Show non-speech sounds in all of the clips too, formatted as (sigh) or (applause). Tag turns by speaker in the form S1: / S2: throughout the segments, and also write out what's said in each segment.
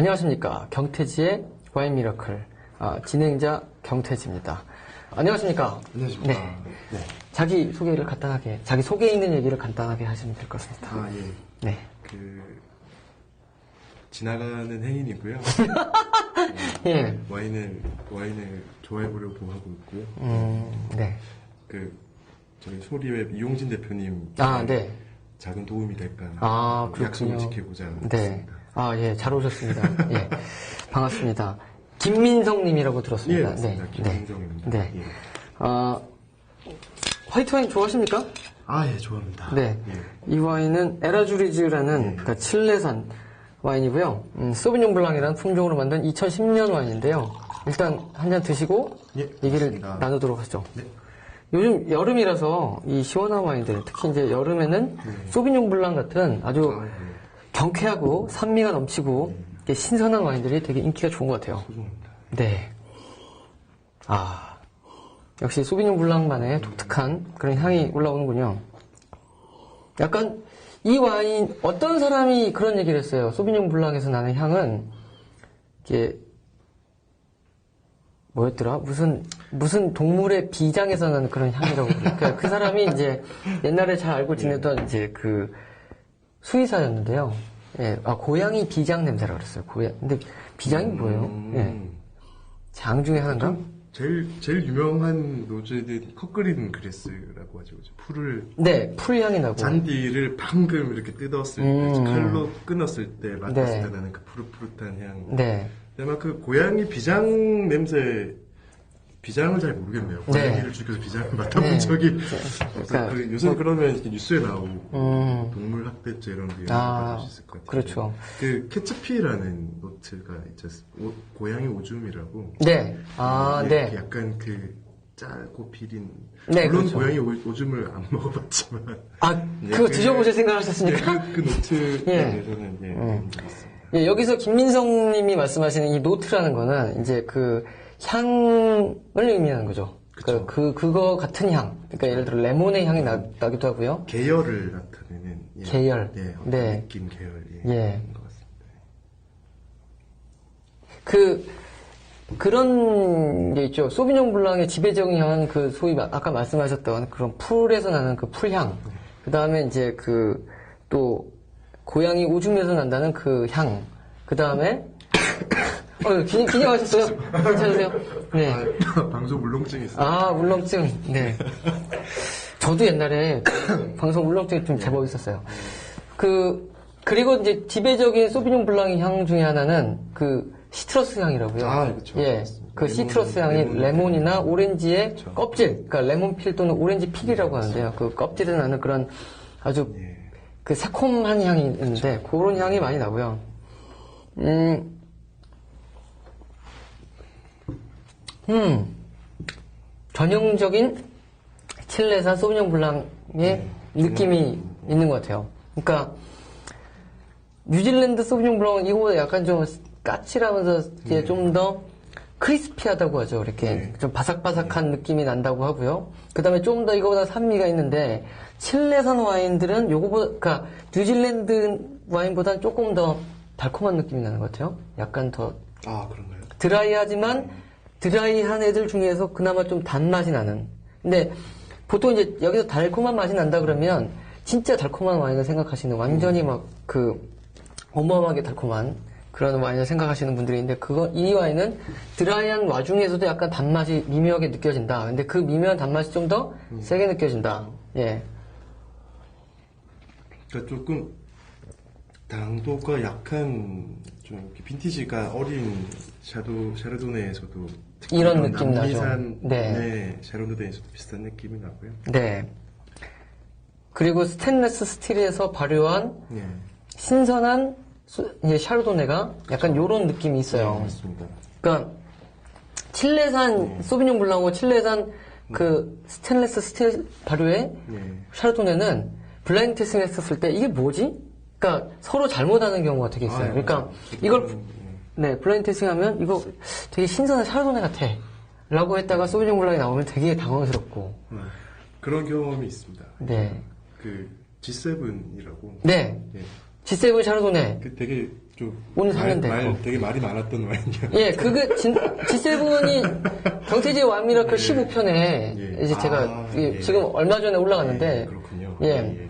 S1: 안녕하십니까. 경태지의 와인 미러클. 아, 진행자 경태지입니다. 안녕하십니까.
S2: 안녕하십니까.
S1: 네.
S2: 네.
S1: 자기 소개를 간단하게, 자기 속에 있는 얘기를 간단하게 하시면 될 것 같습니다.
S2: 아, 예.
S1: 네.
S2: 그, 지나가는 행인이고요. (laughs)
S1: 예.
S2: 와인을, 와인을 좋아해보려고 하고 있고요.
S1: 음, 네.
S2: 그, 저희 소리웹 이용진 대표님.
S1: 아, 네.
S2: 작은 도움이 될까.
S1: 아, 그렇군요.
S2: 약속을 지키고자
S1: 네.
S2: 했습니다.
S1: 아, 예. 잘 오셨습니다. 예. 반갑습니다. 김민성 님이라고
S2: 예,
S1: 들었습니다.
S2: 맞습니다. 김민정입니다.
S1: 네.
S2: 예.
S1: 아, 화이트 와인 좋아하십니까?
S2: 아, 예, 좋아합니다.
S1: 네.
S2: 예.
S1: 이 와인은 에라주리즈라는 그러니까 칠레산 와인이고요. 음, 소비뇽 블랑이라는 품종으로 만든 2010년 와인인데요. 일단 한 잔 드시고
S2: 예,
S1: 얘기를
S2: 맞습니다.
S1: 나누도록 하죠.
S2: 네.
S1: 요즘 여름이라서 이 시원한 와인들, 특히 이제 여름에는 소비뇽 블랑 같은 아주
S2: 아, 예.
S1: 경쾌하고 산미가 넘치고 신선한 와인들이 되게 인기가 좋은 것 같아요. 네. 아, 역시 소비뇽 블랑만의 독특한 그런 향이 올라오는군요. 약간 이 와인 어떤 사람이 그런 얘기를 했어요. 소비뇽 블랑에서 나는 향은 이게 뭐였더라? 무슨 무슨 동물의 비장에서 나는 그런 향이라고. 그러니까 그 사람이 이제 옛날에 잘 알고 지내던 이제 그 수의사였는데요. 예, 아 고양이 비장 냄새라 그랬어요. 고양. 근데 비장이 뭐예요?
S2: 음,
S1: 예, 장 중에 하나인가?
S2: 제일, 제일 유명한 노제들이 컵그린 그레스라고 하죠. 풀을
S1: 네, 풀 향이 나고.
S2: 잔디를 방금 이렇게 뜯었을 때,
S1: 음.
S2: 칼로 끊었을 때, 맡았을
S1: 네.
S2: 때 나는 그 푸릇푸릇한 향.
S1: 네,
S2: 막그 고양이 비장 냄새, 비장을 잘 모르겠네요.
S1: 네.
S2: 고양이를 죽여서 비장을 맡아본
S1: 네.
S2: 적이.
S1: 그러니까
S2: 그 요새 그러면 이렇게 뉴스에 나오고,
S1: 음.
S2: 동물 학대죄 이런 게
S1: 아,
S2: 나올 수 있을 것 같아요.
S1: 그렇죠.
S2: 그 캐츠피라는 노트가 있죠. 오- 고양이 오줌이라고.
S1: 네, 아,
S2: 이렇게
S1: 네,
S2: 약간 그 짧고 비린.
S1: 네,
S2: 물론
S1: 그렇죠.
S2: 고양이 오- 오줌을 안 (laughs) 먹어봤지만.
S1: 아,
S2: 예,
S1: 그거
S2: 그-
S1: 드셔보실
S2: 네,
S1: 생각하셨습니까?
S2: 그, 그 노트에 (laughs)
S1: 예.
S2: 대해서는 예,
S1: 음. 예, 여기서 김민성 님이 말씀하시는 이 노트라는 거는 이제 그 향을 의미하는 거죠.
S2: 그쵸.
S1: 그, 그, 그거 같은 향. 그러니까 예를 들어 레몬의 향이 나, 나기도 하고요.
S2: 계열을 나타내는 예,
S1: 계열.
S2: 네, 어떤
S1: 네.
S2: 느낌 계열 예,
S1: 예.
S2: 그런 것 같습니다.
S1: 그, 그런 게 있죠. 소비뇽 블랑의 지배적인 향은 그 소위 마- 아까 말씀하셨던 그런 풀에서 나는 그 풀향. 그 다음에 이제 그 또 고양이 오줌에서 난다는 그 향. 그 다음에 어, 기, 기념하셨어요? 괜찮으세요? 네.
S2: 아, (laughs) 방송 울렁증이 있어요.
S1: 아, 울렁증. 네. 저도 옛날에 방송 울렁증이 좀 제법 있었어요. 그, 그리고 이제 지배적인 소비뇽 블랑의 향 중에 하나는 그 시트러스 향이라고요.
S2: 아, 그쵸.
S1: 예. 그
S2: 레몬,
S1: 시트러스 향이
S2: 레몬.
S1: 레몬이나 오렌지의
S2: 그쵸.
S1: 껍질, 그러니까 레몬 필 또는 오렌지 필이라고 하는데요. 그 껍질에 나는 그런 아주
S2: 예.
S1: 그 새콤한 향이 있는데 그런 향이 많이 나고요. 음, 음, 전형적인 칠레산 소비뇽 블랑의 느낌이 있는 것 같아요. 그러니까 뉴질랜드 소비뇽 블랑은 이거보다 약간 좀 까칠하면서 이제 좀더 크리스피하다고 하죠. 이렇게
S2: 네.
S1: 좀 바삭바삭한 느낌이 난다고 하고요. 그 다음에 좀 더 이거보다 산미가 있는데 칠레산 와인들은 요거보다 그러니까 뉴질랜드 와인보다는 조금 더 달콤한 느낌이 나는 것 같아요. 약간 더
S2: 아, 그런가요?
S1: 드라이하지만 드라이한 애들 중에서 그나마 좀 단맛이 나는. 근데 보통 이제 여기서 달콤한 맛이 난다 그러면 진짜 달콤한 와인을 생각하시는 완전히 막 그 어마어마하게 달콤한 그런 와인을 생각하시는 분들이 있는데 그거 이 와인은 드라이한 와중에서도 약간 단맛이 미묘하게 느껴진다. 근데 그 미묘한 단맛이 좀 더 세게 느껴진다. 예.
S2: 그러니까 조금 당도가 약한 좀 이렇게 빈티지가 어린 샤도 샤르도네에서도
S1: 이런 느낌 나죠. 네.
S2: 네. 샤르도네에서도 비슷한 느낌이 나고요.
S1: 네. 그리고 스테인레스 스틸에서 발효한
S2: 예.
S1: 신선한 수- 이제 샤르도네가 약간 요런 느낌이 있어요.
S2: 네, 맞습니다.
S1: 그러니까 칠레산 소비뇽 블랑하고 칠레산 그 스테인레스 스틸 발효의
S2: 예.
S1: 샤르도네는 블라인드 테스팅 했었을 때 이게 뭐지? 그러니까 서로 잘못하는 경우가 되게 있어요.
S2: 아, 예.
S1: 그러니까 이걸 네 블라인드 테스팅 하면 이거 되게 신선한 샤르도네 같아. 라고 했다가 소비뇽 블랑이 나오면 되게 당황스럽고.
S2: 예. 네. 그런 경험이 있습니다.
S1: 네.
S2: 그 G7이라고
S1: 네.
S2: 예.
S1: G7 샤르도네.
S2: 그 되게 좀
S1: 오늘 사면
S2: 말. 말 되게 말이 많았던 와인이야.
S1: 예, 그게 진, G7이 경태지의 와미라클 15편에
S2: 예.
S1: 이제 제가
S2: 아,
S1: 예,
S2: 예.
S1: 지금 얼마 전에 올라갔는데
S2: 예, 그렇군요.
S1: 예.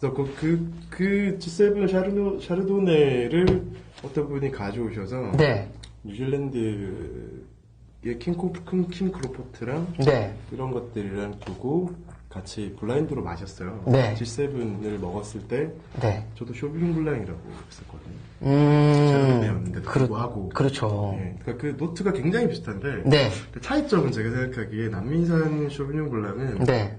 S2: 그래서 그, 그, 그 G7 샤르도, 샤르도네를 어떤 분이 가져오셔서
S1: 네,
S2: 뉴질랜드의 킴, 코- 킴, 킴 크로포트랑
S1: 네,
S2: 이런 것들이랑 두고 같이 블라인드로 마셨어요.
S1: 네.
S2: G7을 먹었을 때
S1: 네.
S2: 저도 쇼비뇽 블랑이라고 했었거든요.
S1: 음, 그렇-
S2: 불구하고
S1: 그렇죠.
S2: 예, 그러니까 그 노트가 굉장히 비슷한데
S1: 네,
S2: 그 차이점은 제가 생각하기에 남미산 쇼비뇽 블랑은
S1: 네,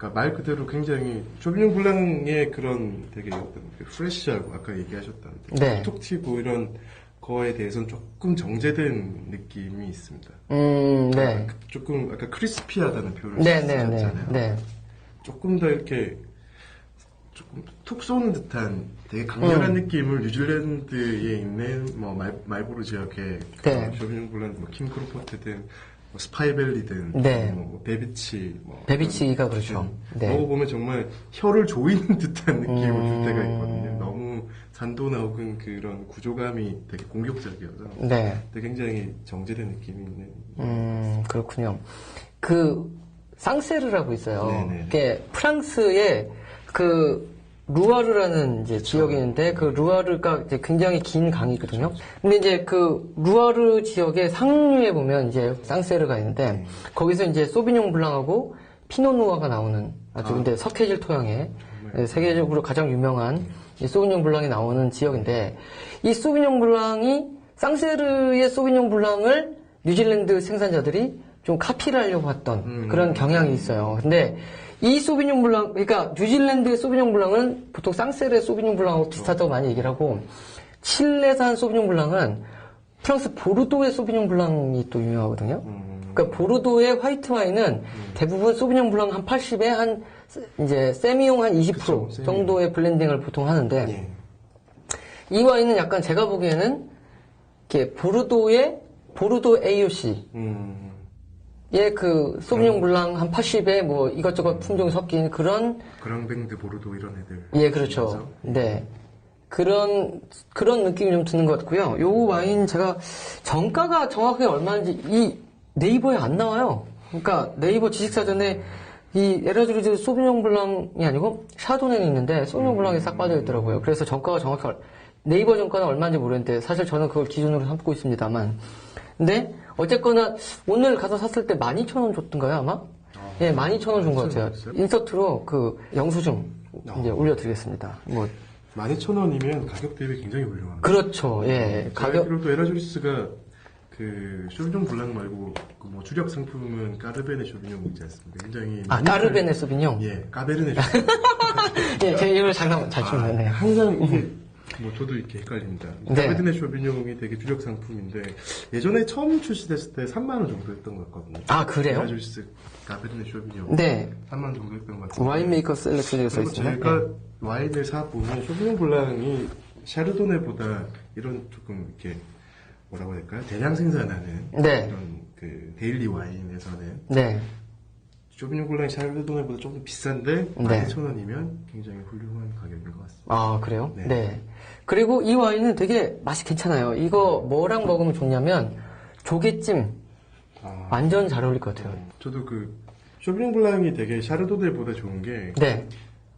S2: 그러니까 말 그대로 굉장히 쇼비뇽 블랑의 그런 되게 어떤 그 프레시하고 아까 얘기하셨던
S1: 네.
S2: 톡 튀고 이런 거에 대해서는 조금 정제된 느낌이 있습니다.
S1: 음, 네,
S2: 조금 아까 크리스피하다는 표현을
S1: 네, 네, 네,
S2: 쓰셨잖아요.
S1: 네,
S2: 조금 더 이렇게 조금 툭 쏘는 듯한 되게 강렬한
S1: 음.
S2: 느낌을 뉴질랜드에 있는 뭐 말, 말보로 지역의
S1: 네.
S2: 뭐킴 크로포트든 뭐 스파이벨리든
S1: 네.
S2: 뭐 베비치 뭐
S1: 베비치가 그렇죠. 네.
S2: 먹어보면 정말 혀를 조이는 듯한 느낌을
S1: 음.
S2: 줄 때가 있거든요. 너무 산도나 혹은 그런 구조감이 되게 공격적이어서
S1: 네.
S2: 굉장히 정제된 느낌이 있는
S1: 음, 그렇군요. 그, 쌍세르라고 있어요.
S2: 네네.
S1: 그게 프랑스의 그, 루아르라는 이제 지역이 있는데 그 루아르가 이제 굉장히 긴 강이거든요. 근데 이제 그 루아르 지역의 상류에 보면 이제 쌍세르가 있는데 거기서 이제 소비뇽 블랑하고 피노누아가 나오는 아주 근데 석회질 토양의 네, 세계적으로 가장 유명한 이 소비뇽 블랑이 나오는 지역인데 이 소비뇽 블랑이 쌍세르의 소비뇽 블랑을 뉴질랜드 생산자들이 좀 카피를 하려고 했던
S2: 음.
S1: 그런 경향이 있어요. 근데 이 소비뇽 블랑, 그러니까 뉴질랜드의 소비뇽 블랑은 보통 쌍세르의 소비뇽 블랑하고 비슷하다고 많이 얘기를 하고 칠레산 소비뇽 블랑은 프랑스 보르도의 소비뇽 블랑이 또 유명하거든요.
S2: 음,
S1: 그러니까 보르도의 화이트 와인은 대부분 소비뇽 블랑 한 80에 한 이제 세미용 한 20%
S2: 그쵸, 세미.
S1: 정도의 블렌딩을 보통 하는데
S2: 예.
S1: 이 와인은 약간 제가 보기에는 이렇게 보르도의 보르도 AOC
S2: 음,
S1: 예, 그 소비뇽 블랑 한 80에 뭐 이것저것 품종이 섞인 그런
S2: 그랑뱅드 보르도 이런 애들
S1: 예, 그렇죠. 네. 그런 그런 느낌이 좀 드는 것 같고요. 요 와인 제가 정가가 정확하게 얼마인지 이 네이버에 안 나와요. 그러니까 네이버 지식사전에 이 에라주리즈 소비뇽 블랑이 아니고 샤도네는 있는데 소비뇽 블랑이 싹 빠져 있더라고요. 그래서 정가가 정확히 얼- 네이버 정가는 얼마인지 모르겠는데 사실 저는 그걸 기준으로 삼고 있습니다만. 근데 어쨌거나 오늘 가서 샀을 때 12,000원 줬던가요, 아마? 예, 12,000원 준 것 같아요.
S2: 12,000원
S1: 인서트로 그 영수증 이제
S2: 어.
S1: 올려드리겠습니다. 뭐
S2: 12,000원이면 가격 대비 굉장히 훌륭합니다.
S1: 그렇죠. 예, 가격
S2: 그리고 또 에라주리스가 그 쇼비뇽 블랑 말고 그뭐 주력 상품은 까르베네 쇼비뇽이지 않습니까? 굉장히
S1: 아 까르베네
S2: 팔-
S1: 소비뇽.
S2: 예, 까베르네 쇼비뇽. (laughs)
S1: 예, 제 이름을 장난 잘
S2: 아,
S1: 치네.
S2: 항상 이게 뭐 저도 이렇게 헷갈립니다.
S1: 네.
S2: 까베르네 쇼비뇽이 되게 주력 상품인데 예전에 처음 출시됐을 때 3만 원 정도 했던 것 같거든요.
S1: 아 그래요?
S2: 에라주리스 까베르네 쇼비뇽
S1: 네.
S2: 3만 원 정도 했던 것 같은데.
S1: 와인메이커 셀렉션에 써 있습니다.
S2: 제가 와인을 사 보면 쇼비뇽 블랑이 샤르도네보다 이런 조금 이렇게 뭐라고 해야 될까요? 대량 생산하는
S1: 네.
S2: 이런 그 데일리 와인에서는
S1: 네.
S2: 쇼비뇽 블랑이 샤르도네보다 조금 더 비싼데
S1: 네.
S2: 12,000원이면 굉장히 훌륭한 가격인 것 같습니다.
S1: 아 그래요?
S2: 네.
S1: 네. 그리고 이 와인은 되게 맛이 괜찮아요. 이거 뭐랑 먹으면 좋냐면 조개찜
S2: 아,
S1: 완전 잘 어울릴 것 같아요.
S2: 저도 그 쇼비뇽 블랑이 되게 샤르도네보다 좋은 게
S1: 네.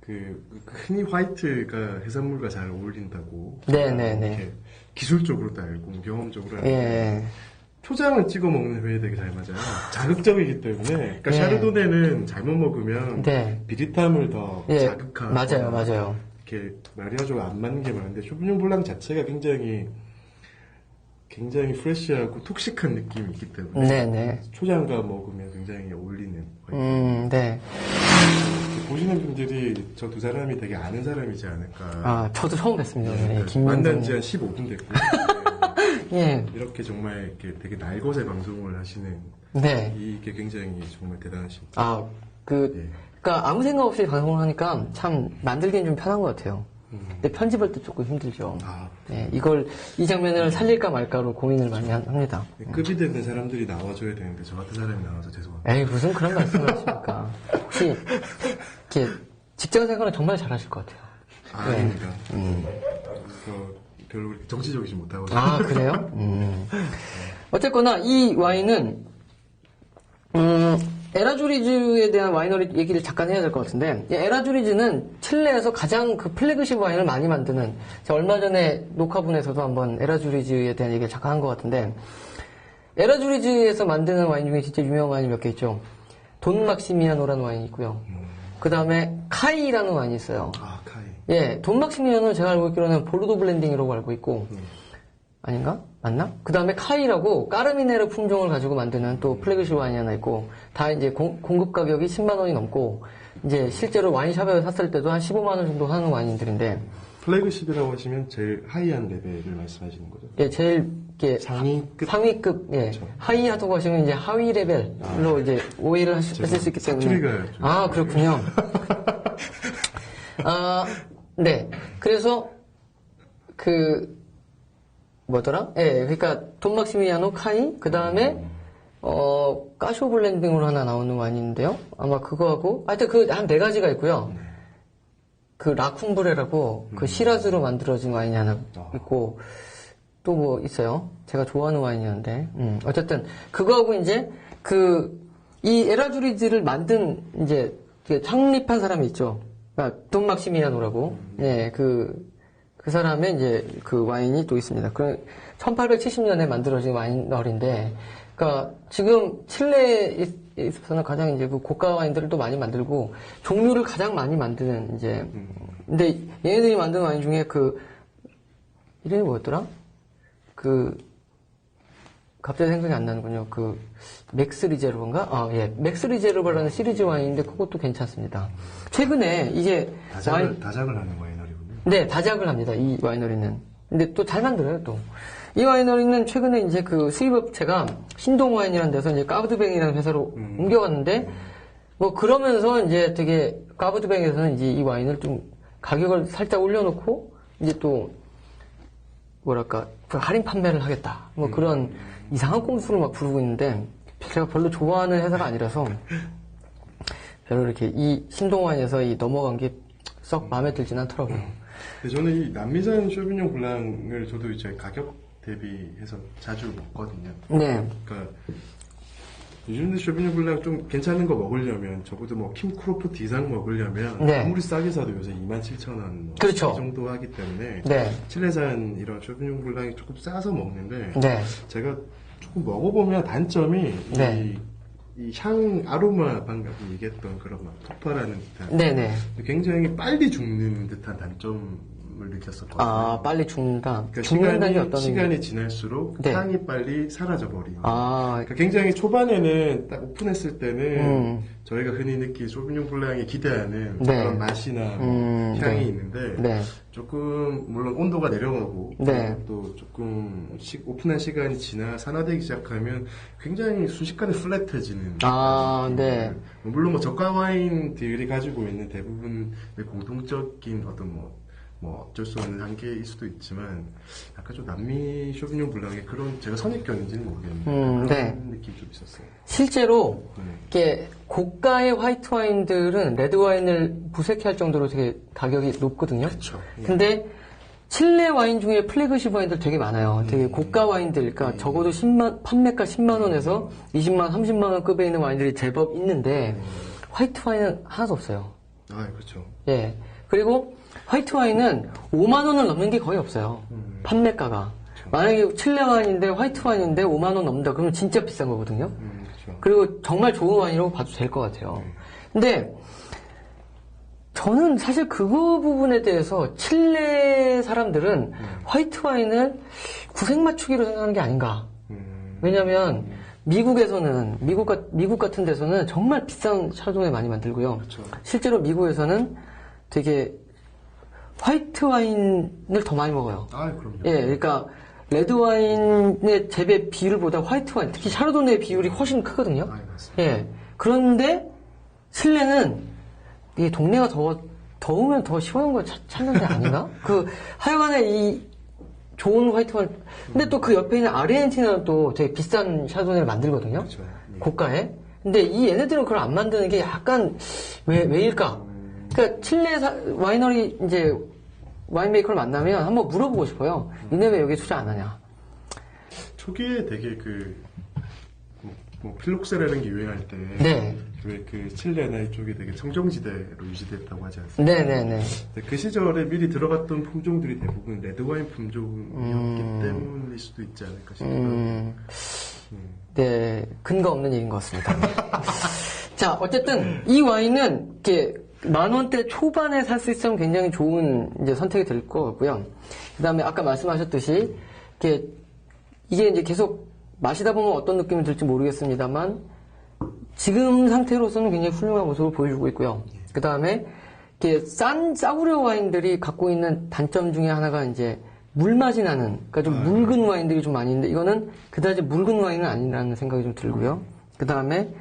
S2: 그 흔히 화이트가 해산물과 잘 어울린다고
S1: 네, 네, 네.
S2: 이렇게 기술적으로 도 알고 경험적으로 알고
S1: 예.
S2: 초장을 찍어 먹는 회에 되게 잘 맞아요. 자극적이기 때문에. 그러니까
S1: 네.
S2: 샤르도네는 잘못 먹으면
S1: 네.
S2: 비릿함을 더
S1: 예.
S2: 자극하고
S1: 맞아요, 맞아요.
S2: 이렇게 마리아주가 안 맞는 게 많은데 쇼비뇽 블랑 자체가 굉장히 굉장히 프레시하고 톡식한 느낌이 있기 때문에
S1: 네, 네.
S2: 초장과 먹으면 굉장히 어울리는
S1: 음, 네.
S2: 보시는 분들이 저 두 사람이 되게 아는 사람이지 않을까.
S1: 아, 저도 처음 뵀습니다.
S2: 네,
S1: 네,
S2: 그러니까 만난 지. 한 15분 됐고 (laughs)
S1: 예.
S2: 이렇게 정말 이렇게 되게 날것의 방송을 하시는
S1: 네.
S2: 이게 굉장히 정말 대단하십니다.
S1: 아, 그,
S2: 예.
S1: 그니까 아무 생각 없이 방송을 하니까 참 만들기는 좀 편한 것 같아요.
S2: 음.
S1: 근데 편집할 때 조금 힘들죠.
S2: 아,
S1: 예, 이걸, 이 장면을 살릴까 말까로 고민을 많이 하- 합니다.
S2: 급이 되는 사람들이 나와줘야 되는데 저 같은 사람이 나와서 죄송합니다.
S1: 에이, 무슨 그런 말씀을 하십니까? 혹시, 이렇게, 직장 생활은 정말 잘하실 것 같아요.
S2: 아,
S1: 네.
S2: 아닙니다.
S1: 음.
S2: 그 별로 정치적이지 못하고.
S1: 아, 그래요? 음. 어쨌거나 이 와인은 음, 에라주리즈에 대한 와이너리 얘기를 잠깐 해야 될 것 같은데 이 에라주리즈는 칠레에서 가장 그 플래그십 와인을 많이 만드는 제가 얼마 전에 녹화분에서도 한번 에라주리즈에 대한 얘기를 잠깐 한 것 같은데 에라주리즈에서 만드는 와인 중에 진짜 유명한 와인이 몇 개 있죠. 돈 막시미아노라는 와인이 있고요. 그 다음에 카이라는 와인이 있어요.
S2: 아, 카이.
S1: 예, 돈 막시미아노는 제가 알고 있기로는 보르도 블렌딩이라고 알고 있고 아닌가? 맞나? 그 다음에 카이라고 까르미네르 품종을 가지고 만드는 또 플래그십 와인이 하나 있고, 다 이제 공, 급 가격이 10만 원이 넘고, 이제 실제로 와인샵에 샀을 때도 한 15만 원 정도 하는 와인들인데,
S2: 플래그십이라고 하시면 제일 하이한 레벨을 말씀하시는 거죠.
S1: 예, 제일, 이게
S2: 상위급?
S1: 상위급, 예.
S2: 그렇죠.
S1: 하이하다고 하시면 이제 하위 레벨로 이제 오해를 하실 수 있기 때문에. 아, 그렇군요. (laughs) 아, 네. 그래서, 그, 뭐더라? 예, 그러니까 돈 막시미아노 카이 그 다음에 어 까쇼 블렌딩으로 하나 나오는 와인인데요. 아마 그거하고 하여튼 그 한 네 가지가 있고요. 그 라쿰브레라고 그 시라즈로 만들어진 와인이 하나 있고 또뭐 있어요. 제가 좋아하는 와인이었는데 음, 어쨌든 그거하고 이제 그 이 에라주리즈를 만든 이제 그 창립한 사람이 있죠. 그러니까 돈 막시미아노라고. 네, 그 그 사람의 이제 그 와인이 또 있습니다. 그 1870년에 만들어진 와인널인데, 그러니까 지금 칠레에 있어서는 가장 이제 그 고가 와인들을 또 많이 만들고 종류를 가장 많이 만드는 이제 근데 얘네들이 만든 와인 중에 그 이름이 뭐였더라? 그 갑자기 생각이 안 나는군요. 그 맥스 리제르브인가? 아 예, 맥스 리제르브라는 시리즈 와인인데 그것도 괜찮습니다. 최근에 이게 와인
S2: 다작을, 다작을 하는 와이너리군요.
S1: 네, 다작을 합니다. 이 와이너리는. 근데 또 잘 만들어요, 또. 이 와이너리는 최근에 이제 그 수입업체가 신동와인이라는 데서 이제 까브드뱅이라는 회사로 옮겨갔는데, 뭐 그러면서 이제 되게 까브드뱅에서는 이제 이 와인을 좀 가격을 살짝 올려놓고, 이제 또, 뭐랄까, 그 할인 판매를 하겠다. 뭐 그런 이상한 꼼수를 막 부르고 있는데, 제가 별로 좋아하는 회사가 아니라서, (laughs) 별로 이렇게 이 신동와인에서 이 넘어간 게 썩 마음에 들진 않더라고요.
S2: 저는 이 남미산 쇼비뇽 블랑을 저도 이제 가격 대비해서 자주 먹거든요.
S1: 네.
S2: 그러니까 요즘도 쇼비뇽 블랑 좀 괜찮은 거 먹으려면 적어도 뭐 킴크로프트 이상 먹으려면
S1: 네.
S2: 아무리 싸게 사도 요새 27,000원 뭐
S1: 그렇죠.
S2: 이 정도 하기 때문에
S1: 네.
S2: 칠레산 이런 쇼비뇽 블랑이 조금 싸서 먹는데
S1: 네.
S2: 제가 조금 먹어보면 단점이
S1: 네.
S2: 이, 이 향 아로마 방금 얘기했던 그런 막 폭발하는 듯한
S1: 네네.
S2: 굉장히 빨리 죽는 듯한 단점 을 느꼈었거든요.
S1: 아, 빨리 죽는다.
S2: 그러니까
S1: 죽는다는 게
S2: 시간이,
S1: 어떤.
S2: 시간이 지날수록
S1: 네.
S2: 향이 빨리 사라져 버리는.
S1: 아,
S2: 그러니까 굉장히 초반에는 딱 오픈했을 때는
S1: 음.
S2: 저희가 흔히 느끼 쇼비뇽 블랑이 기대하는
S1: 네.
S2: 그런 맛이나 뭐
S1: 음,
S2: 향이
S1: 네.
S2: 있는데
S1: 네.
S2: 조금 물론 온도가 내려가고
S1: 네.
S2: 또 조금 시- 오픈한 시간이 지나 산화되기 시작하면 굉장히 순식간에 플랫해지는
S1: 아, 네.
S2: 물론 뭐 저가 와인들이 가지고 있는 대부분의 공통적인 어떤 뭐, 뭐 어쩔 수 없는 한계일 수도 있지만 약간 좀 남미 쇼비뇽 블랑의 그런 제가 선입견인지는 모르겠는데
S1: 음,
S2: 그런
S1: 네.
S2: 느낌이 좀 있었어요.
S1: 실제로,
S2: 네.
S1: 이게 고가의 화이트 와인들은 레드 와인을 부색해 할 정도로 되게 가격이 높거든요.
S2: 그렇죠. 예.
S1: 근데 칠레 와인 중에 플래그십 와인들 되게 많아요. 되게 고가 와인들, 그러니까 적어도 10만, 판매가 10만 원에서 20만원, 30만 원 급에 있는 와인들이 제법 있는데, 화이트 와인은 하나도 없어요.
S2: 아 그렇죠.
S1: 예. 그리고 화이트 와인은 5만 원을 넘는 게 거의 없어요.
S2: 음.
S1: 판매가가. 만약에 칠레 와인인데 화이트 와인인데 5만 원 넘는다 그러면 진짜 비싼 거거든요.
S2: 음, 그렇죠.
S1: 그리고 정말 좋은 와인이라고 봐도 될 것 같아요. 근데 저는 사실 그거 부분에 대해서 칠레 사람들은 화이트 와인을 구색 맞추기로 생각하는 게 아닌가.
S2: 음,
S1: 왜냐면 미국에서는 미국 같 미국 같은 데서는 정말 비싼 샤도네 많이 만들고요.
S2: 그렇죠.
S1: 실제로 미국에서는 되게 화이트 와인을 더 많이 먹어요.
S2: 아 그럼요.
S1: 예, 그러니까 레드 와인의 재배 비율보다 화이트 와인, 특히 샤르도네의 비율이 훨씬 크거든요.
S2: 아 맞습니다.
S1: 예. 그런데 실내는 이 동네가 더워 더우면 더 시원한 걸 찾- 찾는 데 아닌가? (laughs) 그 하여간에 이 좋은 화이트 와인. 근데 또 그 옆에 있는 아르헨티나는 또 되게 비싼 샤도네를 만들거든요.
S2: 그렇죠. 예.
S1: 고가에. 근데 이 얘네들은 그걸 안 만드는 게 약간 왜 왜일까? 그러니까 칠레 사- 와이너리 이제 와인메이커를 만나면 한번 물어보고 싶어요. 니네 왜 여기 투자 안 하냐?
S2: 초기에 되게 그, 뭐, 뭐 필록세라는 게 유행할 때.
S1: 네.
S2: 왜그 칠레나 이쪽이 되게 청정지대로 유지됐다고 하지 않습니까?
S1: 네네네.
S2: 근데 그 시절에 미리 들어갔던 품종들이 대부분 레드와인 품종이었기
S1: 음.
S2: 때문일 수도 있지 않을까 싶어요.
S1: 음, 네, 근거 없는 얘기인 것 같습니다. (laughs) 자, 어쨌든 이 와인은 이렇게 만 원대 초반에 살 수 있으면 굉장히 좋은 이제 선택이 될 것 같고요. 그 다음에 아까 말씀하셨듯이 이렇게 이게 이제 계속 마시다 보면 어떤 느낌이 들지 모르겠습니다만 지금 상태로서는 굉장히 훌륭한 모습을 보여주고 있고요. 그 다음에 이렇게 싼 싸구려 와인들이 갖고 있는 단점 중에 하나가 이제 물 맛이 나는, 그러니까 좀 묽은 와인들이 좀 많이 있는데 이거는 그다지 묽은 와인은 아니라는 생각이 좀 들고요. 그 다음에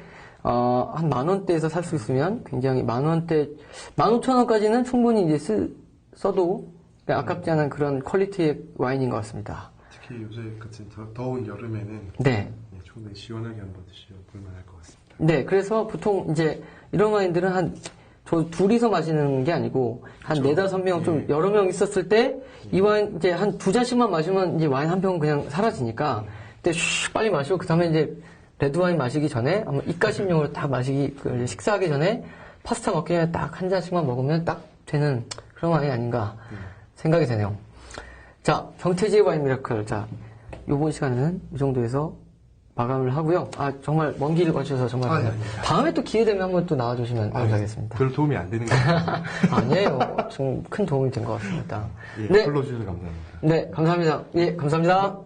S1: 어, 한 만 원대에서 살 수 있으면 굉장히 만 원대, 만 오천 원까지는 충분히 이제 쓰, 써도 아깝지 않은 그런 퀄리티의 와인인 것 같습니다.
S2: 특히 요새 같은 더, 더운 여름에는
S1: 네.
S2: 예, 충분히 시원하게 한번 드시면 볼만할 것 같습니다.
S1: 네, 그래서 보통 이제 이런 와인들은 한, 저 둘이서 마시는 게 아니고, 한 네 다섯 명, 좀 여러 명 있었을 때, 이 와인 이제 한 두 잔씩만 마시면 이제 와인 한 병은 그냥 사라지니까, 그때 슉 빨리 마시고, 그 다음에 이제 레드 와인 마시기 전에, 한번 입가심용으로 딱 마시기, 그 식사하기 전에, 파스타 먹기 전에 딱 한 잔씩만 먹으면 딱 되는 그런 와인이 아닌가 생각이 되네요. 자, 경태지의 와인 미라클. 자, 요번 시간에는 이 정도에서 마감을 하고요. 아, 정말 먼 길을 거쳐서 정말.
S2: 아,
S1: 감사합니다.
S2: 아닙니다.
S1: 다음에 또 기회 되면 한번 또 나와주시면 감사하겠습니다.
S2: 별 도움이 안 되는 것 같아요. (laughs)
S1: 아니에요. 좀 큰 도움이 된 것 같습니다.
S2: 예,
S1: 네.
S2: 불러주셔서 감사합니다.
S1: 네, 감사합니다. 예, 감사합니다.